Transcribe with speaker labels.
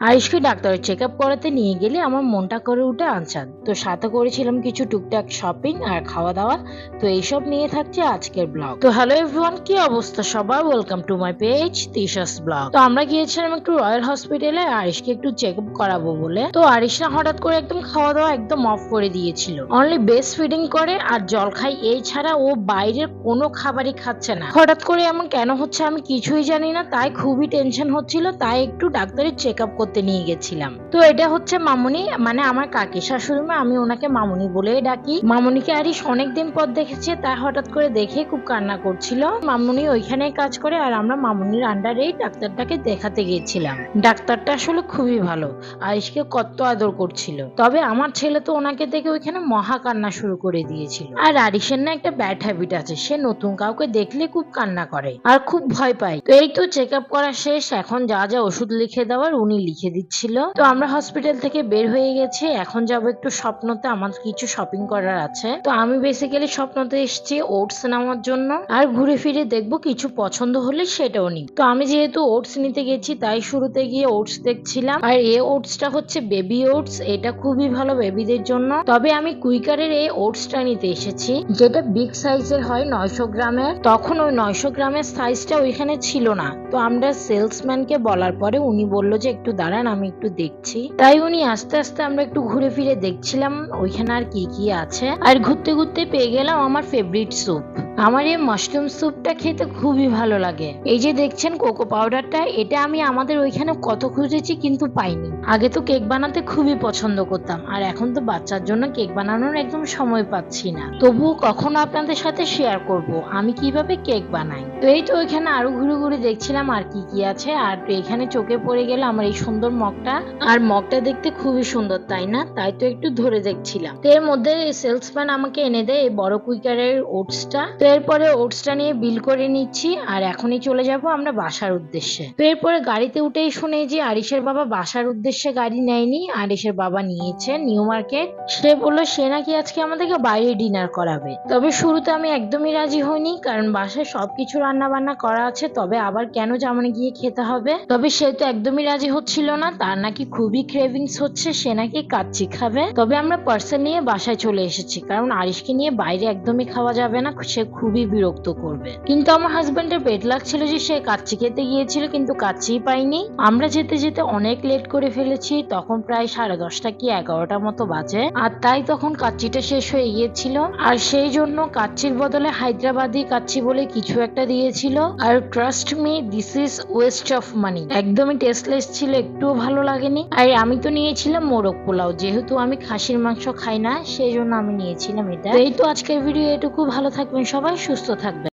Speaker 1: আয়ুষকে ডাক্তারের check up করাতে নিয়ে গেলে আমার মনটা করে উঠে আনসান। তো সাথে করেছিলাম কিছু টুকটাক শপিং আর খাওয়া দাওয়া। তো এইসব নিয়ে থাকছে আজকের ব্লগ তো হ্যালো এভরিওয়ান কি অবস্থা সবার? Welcome to my page Tisha's blog তো আমরা গিয়েছিলাম একটু রয়্যাল হসপিটালে আরিশকে একটু চেক আপ করাবো বলে। তো আরিশরা হঠাৎ করে একদম খাওয়া দাওয়া একদম অফ করে দিয়েছিল। অনলি বেস্ট ফিডিং করে আর জল খাই, এই ছাড়া ও বাইরের কোনো খাবারই খাচ্ছে না। হঠাৎ করে এমন কেন হচ্ছে আমি কিছুই জানি না, তাই খুবই টেনশন হচ্ছিল, তাই একটু ডাক্তারের চেক আপ করতে নিয়ে গেছিলাম। তো এটা হচ্ছে মামুনি মানে আমার কাকি শাশুড়ি মা, আমি ওনাকে মামুনি বলেই ডাকি। মামুনিকে আরিস অনেকদিন পর দেখেছে তাই হঠাৎ করে দেখে খুব কান্না করছিল। মামুনি ওইখানে কাজ করে, আর আমরা মামুনির আন্ডারেই ডাক্তারটাকে দেখাতে গিয়েছিলাম। ডাক্তারটা আসলে খুবই ভালো, আরিশকে কত আদর করছিল। তবে আমার ছেলে তো ওনাকে দেখে ওইখানে মহা কান্না শুরু করে দিয়েছিল। আর আরিসের না একটা ব্যাড হ্যাবিট আছে, সে নতুন কাউকে দেখলে খুব কান্না করে, আর খুব ভয় পায়। তো এই তো চেক আপ করা শেষ, এখন যা যা ওষুধ লিখে দেওয়ার উনি লিখে দিচ্ছিল। তো আমরা হসপিটাল থেকে বের হয়ে গেছি। এখন যাব একটু স্বপ্নতে। আমার কিছু শপিং করার আছে। তো আমি বেসিক্যালি স্বপ্নতে এসেছি ওটস নেওয়ার জন্য। আর ঘুরে ফিরে দেখব কিছু পছন্দ হলে সেটাও নিই। তো আমি যেহেতু ওটস নিতে গেছি, তাই শুরুতে গিয়ে ওটস দেখছিলাম। আর এই ওটসটা হচ্ছে বেবি ওটস এটা খুবই ভালো বেবিদের জন্য। তবে আমি কুইকারের এই ওটসটা নিতে এসেছি। যেটা বিগ সাইজের হয় নয়শো গ্রামের। তখন ওই নয়শো গ্রামের সাইজটা ওইখানে ছিল না। তো আমরা সেলসম্যানকে বলার পরে উনি বলল যে একটু দাঁড়ান, আমি একটু দেখছি। তাই উনি আস্তে আস্তে আমরা একটু ঘুরে ফিরে দেখছিলাম ওইখানে আর কি কি আছে। আর ঘুরতে ঘুরতে পেয়ে গেলাম আমার ফেভারিট স্যুপ আমার এই মাশরুম স্যুপটা খেতে খুবই ভালো লাগে। এই যে দেখছেন কোকো পাউডারটা এটা আমি আমাদের ওইখানে কত খুঁজেছি কিন্তু পাইনি। আগে তো কেক বানাতে খুবই পছন্দ করতাম, আর এখন তো বাচ্চার জন্য কেক বানানোর একদম সময় পাচ্ছি না। তবুও কখনো আপনাদের সাথে শেয়ার করব, আমি কীভাবে কেক বানাই? তো এই তো ওইখানে আরও ঘুরে ঘুরে দেখছিলাম আর কি কি আছে, আর এখানে চোখে পড়ে গেল আমার এই সুন্দর মগটা। আর মগটা দেখতে খুবই সুন্দর, তাই না? তাই তো একটু ধরে দেখছিলাম। তো এর মধ্যে সেলসম্যান আমাকে এনে দেয় এই বড় কুইকারের ওটসটা তো এরপরে ওটসটা নিয়ে বিল করে নিচ্ছি, আর এখনই চলে যাব আমরা বাসার উদ্দেশ্যে। তো এরপরে গাড়িতে উঠেই শুনে যে আরিসের বাবা বাসার উদ্দেশ্যে গাড়ি নেয়নি আরিসের বাবা নিয়েছে নিউ মার্কেট। সে বলল, সে নাকি আজকে আমাদেরকে বাইরে ডিনার করাবে। তবে শুরুতে আমি একদমই রাজি হইনি, কারণ বাসায় সবকিছু রান্না বান্না করা আছে, তবে আবার কেন জামানে গিয়ে খেতে হবে? তবে সে তো একদমই রাজি হচ্ছিল না, তার নাকি খুবই ক্রেভিংস হচ্ছে, সে নাকি কাচ্চি খাবে। তবে আমরা পার্সেল নিয়ে বাসায় চলে এসেছি, কারণ আরিশকে নিয়ে বাইরে একদমই খাওয়া যাবে না, সে খুবই বিরক্ত করবে। কিন্তু আমার হাজবেন্ডের পেট লাগছিল যে সে কাচ্চি খেতে গিয়েছিল, কিন্তু কাচ্চিই পাইনি। আমরা যেতে যেতে অনেক লেট করে ফেলেছি, তখন প্রায় সাড়ে দশটা কি এগারোটা মতো বাজে। আর তাই তখন কাচ্চিটা শেষ হয়ে গিয়েছিল। আর সেই জন্য কাচ্চির বদলে হায়দ্রাবাদি কাচ্চি বলে কিছু একটা দিয়েছিল। আর trust me this is waste of money একদমই টেস্টলেস ছিল, একটুও ভালো লাগেনি। আর আমি তো নিয়েছিলাম মোরগ পোলাও, যেহেতু আমি খাসির মাংস খাই না, সেই জন্য আমি নিয়েছিলাম এটা। এই তো আজকের ভিডিও এটুকু। ভালো থাকবেন সবাই সুস্থ থাকবেন।